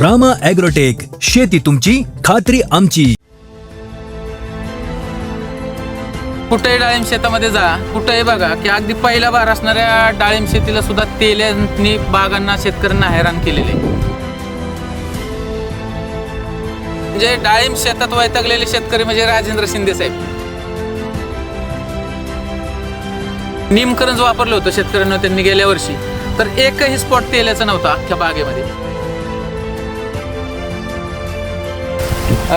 Rama agrotech शेती तुमची खात्री आमची. कुठेही डाळिंब शेतामध्ये जा? कुठेही बघा की अगदी पहिला बार असणाऱ्या डाळिंब शेतीला सुद्धा तेल्यांनी बागांना शेतकऱ्यांना हैराण केलेले. म्हणजे डाळिंब शेतात वैतागलेले शेतकरी म्हणजे राजेंद्र शिंदे साहेब. निमकरंज वापरलं होतं शेतकऱ्यांना त्यांनी गेल्या वर्षी. तर एकही स्पॉट तेलाचा नव्हता अख्ख्या बागेमध्ये.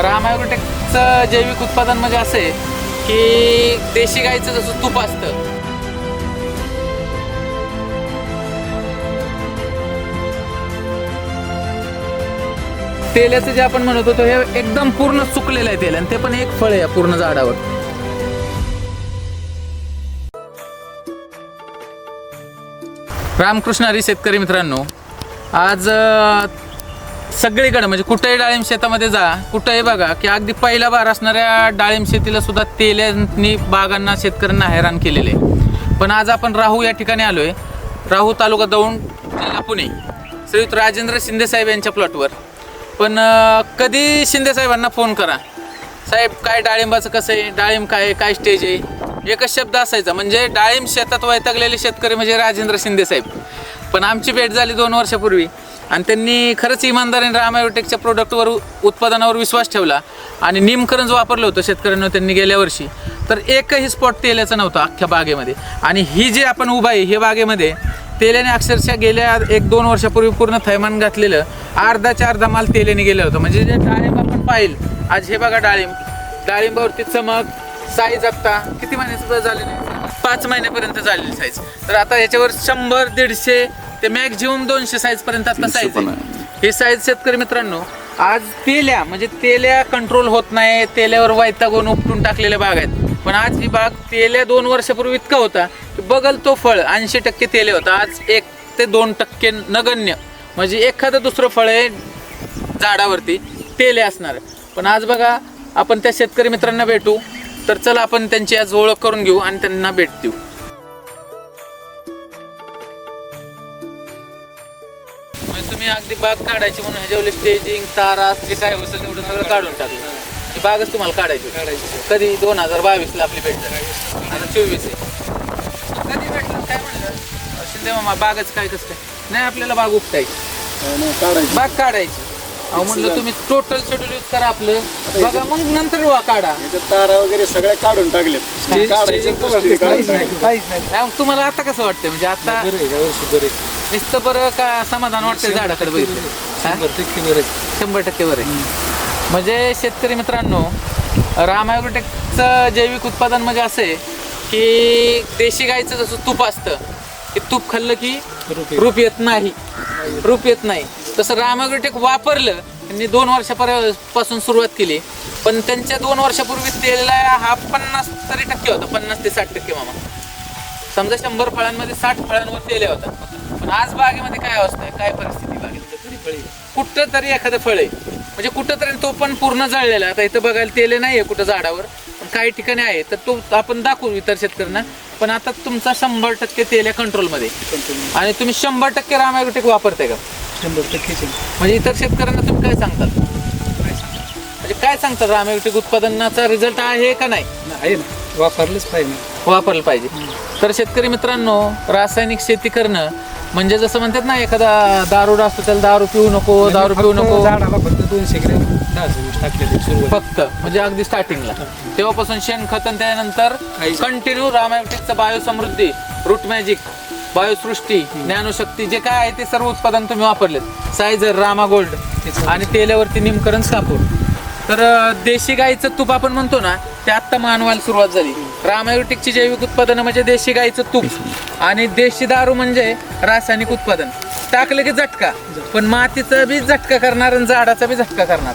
रामायोटेकचं जैविक उत्पादन म्हणजे असं आहे की देशी गाईचं जसं तूप असतं. तेलाचं जे आपण म्हणत होतो हे एकदम पूर्ण सुकलेलं आहे तेल आणि ते पण एक फळ आहे पूर्ण झाडावर. रामकृष्ण हरी शेतकरी मित्रांनो आज सगळीकडे म्हणजे कुठेही डाळिंब शेतामध्ये जा कुठेही बघा की अगदी पहिला बार असणाऱ्या डाळिंब शेतीला सुद्धा तेल्यांनी बागांना शेतकऱ्यांना हैराण केलेले आहे. पण आज आपण राहू या ठिकाणी आलोय. राहू तालुका दौंड जिल्हा पुणे. श्रीयुत राजेंद्र शिंदे साहेब यांच्या प्लॉटवर. पण कधी शिंदे साहेबांना फोन करा. साहेब काय डाळिंबाचं कसं आहे? डाळिंब काय आहे, काय स्टेज आहे? एकच शब्द असायचा म्हणजे डाळिंब शेतात वैतागलेले शेतकरी म्हणजे राजेंद्र शिंदे साहेब. पण आमची भेट झाली दोन वर्षापूर्वी. आणि त्यांनी खरंच इमानदारीने रामायोटेकच्या प्रोडक्टवर उत्पादनावर विश्वास ठेवला. आणि निमकरंज वापरलं होतं शेतकऱ्यांना त्यांनी गेल्या वर्षी तर एकही स्पॉट तेलाचा नव्हता अख्ख्या बागेमध्ये. आणि ही जी आपण उभा आहे हे बागेमध्ये तेल्याने अक्षरशः गेल्या एक दोन वर्षापूर्वी पूर्ण थैमान घातलेलं अर्धाच्या अर्धा माल तेल्याने गेलं होतं. म्हणजे जे डाळिंब आपण पाहिल आज हे बघा डाळिंब. डाळिंबावरती चमक साईज आत्ता किती महिन्याचं झाले? नाही पाच महिन्यापर्यंत झालेली साईज तर आता याच्यावर शंभर दीडशे ते मॅक्झिमम दोनशे साईज पर्यंत आता साईज आहे. हे साईज शेतकरी मित्रांनो आज तेल्या म्हणजे तेल्या कंट्रोल होत नाही तेल्यावर वैतागून उपटून टाकलेल्या बाग आहेत. पण आज ही बाग तेल्या दोन वर्षापूर्वी इतका होता की बगल तो फळ ऐंशी टक्के तेले होता. आज एक ते दोन टक्के नगण्य. म्हणजे एखादं दुसरं फळ आहे झाडावरती तेले असणार. पण आज बघा आपण त्या शेतकरी मित्रांना भेटू. तर चला आपण त्यांची आज ओळख करून घेऊ आणि त्यांना भेट देऊ. तुम्ही अगदी बाग काढायची म्हणून ह्याच्यावर स्टेजिंग तारा जे काय होतं तेवढं सगळं काढून टाकलं. ही बागच तुम्हाला काढायची काढायची कधी दोन हजार बावीसला आपली भेट झाली. आता चोवीस आहे. कधी भेटलं? काय म्हणलं? शिंदे मामा बागच काय कसं काय? नाही आपल्याला बाग उपटायची. बाग काढायची. अहो म्हणलं तुम्ही टोटल शेड्यूल यूज करा आपलं. बघा मग नंतर वा काढा. तारा वगैरे सगळ्या काढून टाकले. नाही, मग तुम्हाला आता कसं वाटतं म्हणजे आता नुसतं बरं का समाधान वाटतं झाडाकडे बघितलं? शंभर टक्के बरे म्हणजे शेतकरी मित्रांनो रामायोटेकचं जैविक उत्पादन म्हणजे असं आहे की देशी गाईचं जसं तूप असतं की तूप खाल्लं की रूप येत नाही. रूप येत नाही. तसं रामायोटेक वापरलं त्यांनी दोन वर्षापासून सुरुवात केली. पण त्यांच्या दोन वर्षापूर्वी तेला हा पन्नास तरी टक्के होता पन्नास ते साठ टक्के मामा. समजा शंभर फळांमध्ये साठ फळांवर तेले होता. पण आज बागेमध्ये काय अवस्था आहे? काय परिस्थिती बागेमध्ये? कुठं तरी एखादं फळ आहे. म्हणजे कुठं तरी तो पण पूर्ण जळलेला आहे. आता इथं बघायला तेले नाही आहे कुठं झाडावर पण काही ठिकाणी आहे. तर तो आपण दाखवू इतर शेतकऱ्यांना. पण आता तुमचा शंभर टक्के तेल आहे कंट्रोलमध्ये आणि तुम्ही शंभर टक्के रामायग्रोटेक वापरताय का? शंभर टक्के म्हणजे इतर शेतकऱ्यांना तुम्ही काय सांगतात म्हणजे काय सांगतात रामायग्रोटेक उत्पादनाचा रिझल्ट आहे का नाही? आहे ना. वापरलंच पाहिजे. वापरलं पाहिजे. तर शेतकरी मित्रांनो रासायनिक शेती करणं म्हणजे जसं म्हणतात ना एखादा दारुडा असतो त्याला दारू पिऊ नको दारू पिऊ नको. झाडाला फक्त दोनशे ग्रॅम दहा वीस टाकले सुरुवात फक्त म्हणजे अगदी स्टार्टिंगला तेव्हापासून शेणखत आणि त्यानंतर कंटिन्यू रामायटिकचं बायोसमृद्धी रूट मॅजिक बायोसृष्टी ज्ञानशक्ती जे काय आहे ते सर्व उत्पादन तुम्ही वापरलेत. सायझर रामा गोल्ड आणि तेल्यावरती निमकरण कापूर तर देशी गाईचं तूप आपण म्हणतो ना ते आत्ता मानवायला सुरुवात झाली. रामायोटिकची जैविक उत्पादनं म्हणजे देशी गाईचं तूप. आणि देशी दारू म्हणजे रासायनिक उत्पादन. टाकलं की झटका. पण मातीचा बी झटका करणार आणि झाडाचा बी झटका करणार.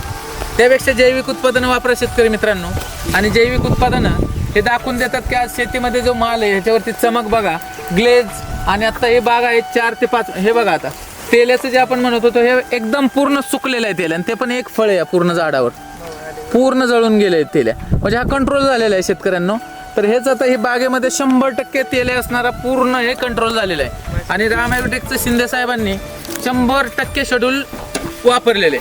त्यापेक्षा जैविक उत्पादनं वापरा शेतकरी मित्रांनो. आणि जैविक उत्पादनं हे दाखवून देतात की आज शेतीमध्ये जो माल आहे ह्याच्यावरती चमक बघा. ग्लेज आणि आता हे बाग आहे चार ते पाच. हे बघा आता. तेलाचं जे आपण म्हणत होतो हे एकदम पूर्ण सुकलेलं आहे तेल. आणि ते पण एक फळ आहे पूर्ण झाडावर. पूर्ण जळून गेले तेल्या म्हणजे हा कंट्रोल झालेला आहे शेतकऱ्यांनो. तर हेच आता हे बागेमध्ये शंभर टक्के तेले असणारा पूर्ण हे कंट्रोल झालेलं आहे. आणि राम ॲग्रोटेकचं शिंदे साहेबांनी शंभर टक्के शेड्यूल वापरलेले.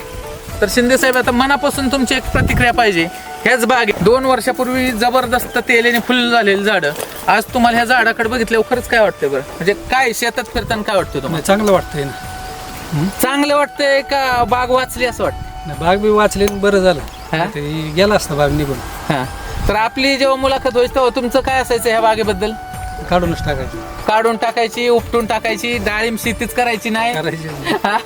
तर शिंदे साहेब आता मनापासून तुमची एक प्रतिक्रिया पाहिजे. ह्याच बागे दोन वर्षापूर्वी जबरदस्त तेलेने फुल झालेली झाडं. आज तुम्हाला ह्या झाडाकडे बघितल्यावर खरंच काय वाटतंय बरं? म्हणजे काय शेतात फिरताना काय वाटतं तुम्हाला? चांगलं वाटतंय ना. चांगलं वाटतंय का बाग वाचली असं वाटतं बाग बी वाचले बरं झालं? तरी गेला असता बाग निघून. हा. तर आपली जेव्हा मुलाखत व्हायची तेव्हा तुमचं काय असायचं ह्या बागेबद्दल काढूनच टाकायची. काढून टाकायची उपटून टाकायची डाळिंब शेतीच करायची नाही. करायची हा.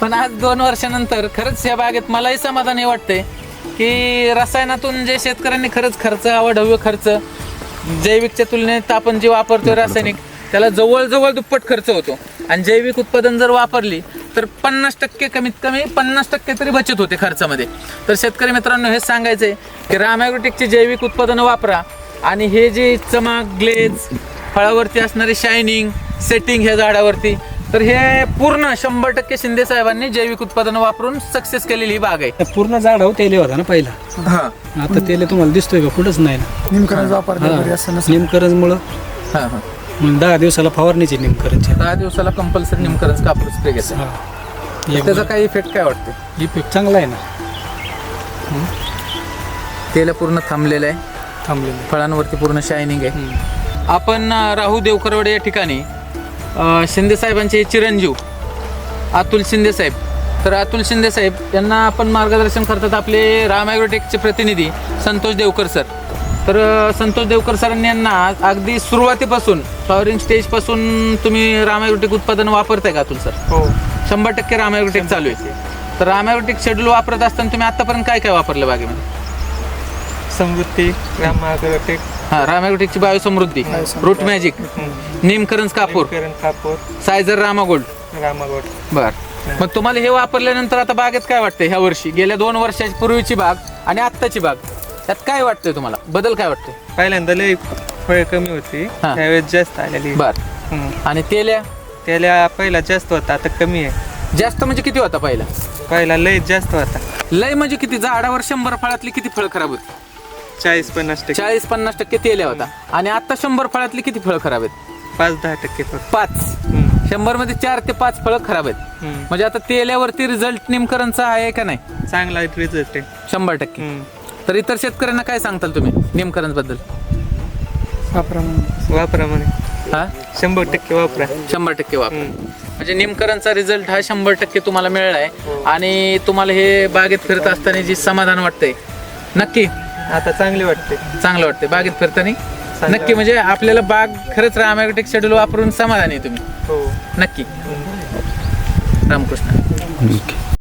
पण आज दोन वर्षानंतर खरंच या बागेत मलाही समाधानी वाटते की रसायनातून जे शेतकऱ्यांनी खरंच खर्च अवाढव्य खर्च जैविकच्या तुलनेत आपण जे वापरतोय रासायनिक त्याला जवळजवळ दुप्पट खर्च होतो. आणि जैविक उत्पादन जर वापरली तर पन्नास टक्के कमीत कमी पन्नास टक्के तरी बचत होते खर्चामध्ये. तर शेतकरी मित्रांनो हेच सांगायचं आहे की रामॅग्रोटेकची जैविक उत्पादनं वापरा आणि हे जे चमक ग्लेज फळावरती असणारी शायनिंग सेटिंग ह्या झाडावरती तर हे पूर्ण शंभर टक्के शिंदे साहेबांनी जैविक उत्पादनं वापरून सक्सेस केलेली ही बाग आहे. पूर्ण झाड हो तेले होता ना पहिला. हा. आता तेले तुम्हाला दिसतोय का? कुठंच नाही ना. निमकरण वापरलं बरे असं निमकरंजमुळं. हा हा. मग दहा दिवसाला फवारणीची निमकरंजची दहा दिवसाला कंपल्सरी निमकरंज कापूर स्प्रे घ्यायचा हा. त्याचा काही इफेक्ट काय वाटते? इफेक्ट चांगला आहे ना. तेल पूर्ण थांबलेलं आहे. थांबलेलं फळांवरती पूर्ण शायनिंग आहे. आपण अं, राहू देवकरवाडे या ठिकाणी अं, शिंदे साहेबांचे चिरंजीव अतुल शिंदे साहेब. तर अतुल शिंदे साहेब यांना आपण मार्गदर्शन करतात आपले राम ॲग्रोटेकचे प्रतिनिधी संतोष देवकर सर. तर संतोष देवकर सरांनी यांना अगदी सुरुवातीपासून फ्लॉवरिंग स्टेजपासून तुम्ही राम ॲग्रोटेक उत्पादन वापरताय का अतुल सर? हो. शंभर टक्के राम ॲग्रोटेक चालू आहे. तर राम ॲग्रोटेक शेड्यूल वापरत असताना तुम्ही आतापर्यंत काय काय वापरलं बागेमध्ये? समृद्धी रामागरटेक हा राम ॲग्रोटेकची बायोसमृद्धी. रूट मॅजिक निमकरंज कापूर करण कापूर. सायझर रामा गोल्ड रामागोट बर मग तुम्हाला हे वापरल्यानंतर आता बागेत काय वाटतंय? ह्या वर्षी गेल्या दोन वर्षाची पूर्वीची बाग आणि आत्ताची बाग. त्यात काय वाटतंय तुम्हाला? बदल काय वाटतोय? पहिल्यांदा लय फळ कमी होती. हा. त्यावेळेस जास्त आलेली. बर. हम्म. आणि तेल्या? त्याला पहिला जास्त होता आता कमी आहे. जास्त म्हणजे किती होता पहिला? पहिला लय जास्त होता. लय म्हणजे किती? झाडावर शंभर फळातली किती फळ खराब होती? चाळीस पन्नास टक्के. चाळीस पन्नास टक्के तेल्या होता. आणि आता शंभर फळातली किती फळ खराब आहेत? पाच दहा टक्के फक्त. पाच. हम्म. शंभरमध्ये चार ते पाच फळं खराब आहेत. हम्म. म्हणजे आता तेल्यावरती रिझल्ट निमकरणचा आहे का नाही? चांगला रिझल्ट आहे. शंभर टक्के. हम्म. तर इतर शेतकऱ्यांना काय सांगताल तुम्ही निमकरणबद्दल वापरा म्हणून. वापरा म्हणे हा? शंभर टक्के वापरा. शंभर टक्के वापर. हम्म. म्हणजे निमकरणचा रिझल्ट हा शंभर टक्के तुम्हाला मिळालाय आणि तुम्हाला हे बागेत फिरत असताना जी समाधान वाटतंय नक्की? आता चांगली वाटते. चांगलं वाटतंय. बागेत फिरताना? नक्की म्हणजे आपल्याला बाग खरंच रामॅग्रोटेक शेड्यूल वापरून समाधानी आहे तुम्ही? हो. नक्की. रामकृष्ण. ओके